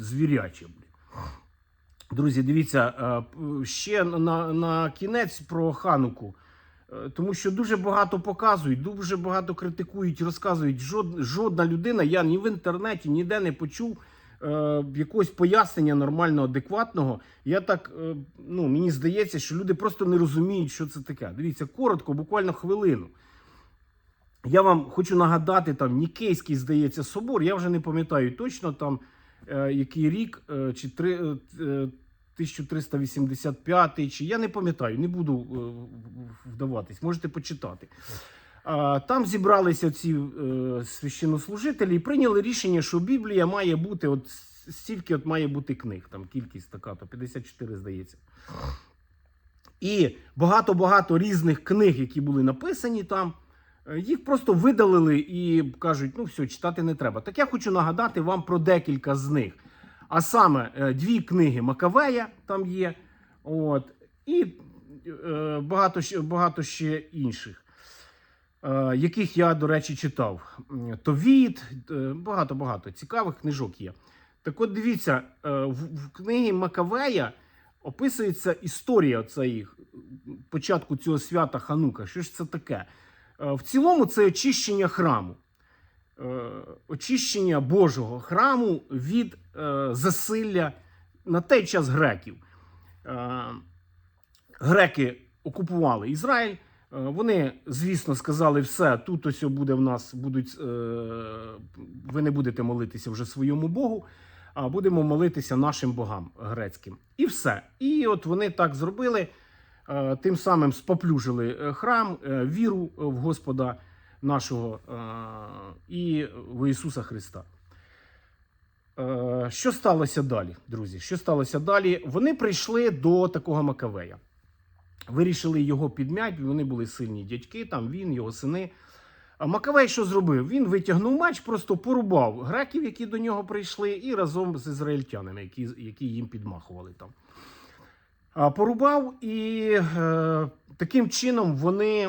звіряче. блін. Друзі, дивіться, е, ще на, на кінець про Хануку. Е, Тому що дуже багато показують, дуже багато критикують, розказують. Жод, жодна людина, я ні в інтернеті, ніде не почув е, якогось пояснення нормального, адекватного. Я так, е, ну, мені здається, що люди просто не розуміють, що це таке. Дивіться, коротко, буквально хвилину. Я вам хочу нагадати, там Нікейський, здається, собор. Я вже не пам'ятаю точно там який рік, е, чи три, е, е, 1385, чи я не пам'ятаю, не буду е, вдаватись, можете почитати. Там зібралися ці е, священнослужителі і прийняли рішення, що Біблія має бути, от стільки от має бути книг, там кількість така, то 54, здається. І багато-багато різних книг, які були написані там, е, їх просто видалили і кажуть, ну все, читати не треба. Так я хочу нагадати вам про декілька з них. А саме е, дві книги Макавея там є, от, і е, багато, багато ще інших, е, яких я, до речі, читав. Товіт, е, багато-багато цікавих книжок є. Так от дивіться, е, в, в книгі Макавея описується історія цієї, початку цього свята Ханука. Що ж це таке? Е, В цілому це очищення храму. Е, Очищення Божого храму від е, засилля на той час греків. Греки окупували Ізраїль. Вони, звісно, сказали, все, тут ось буде в нас будуть. Ви не будете молитися вже своєму Богу, а будемо молитися нашим богам грецьким. І все. І от вони так зробили. Е, Тим самим споплюжили е, храм, е, віру в Господа нашого і в Ісуса Христа. Що сталося далі, друзі? Що сталося далі? Вони прийшли до такого Макавея. Вирішили його підмять, вони були сильні дядьки, там він, його сини. А Макавей що зробив? Він витягнув меч, просто порубав греків, які до нього прийшли, і разом з ізраїльтянами, які, які їм підмахували там. А, порубав, і е, таким чином вони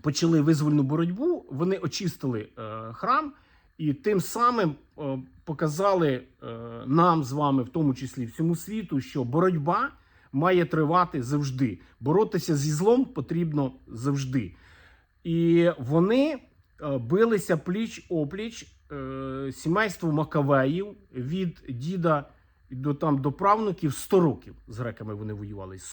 почали визвольну боротьбу, вони очистили е, храм і тим самим е, показали е, нам з вами, в тому числі всьому світу, що боротьба має тривати завжди. Боротися зі злом потрібно завжди. І вони е, билися пліч опліч е, сімейству Макавеїв від діда до там до правнуків 100 років з греками вони воювали.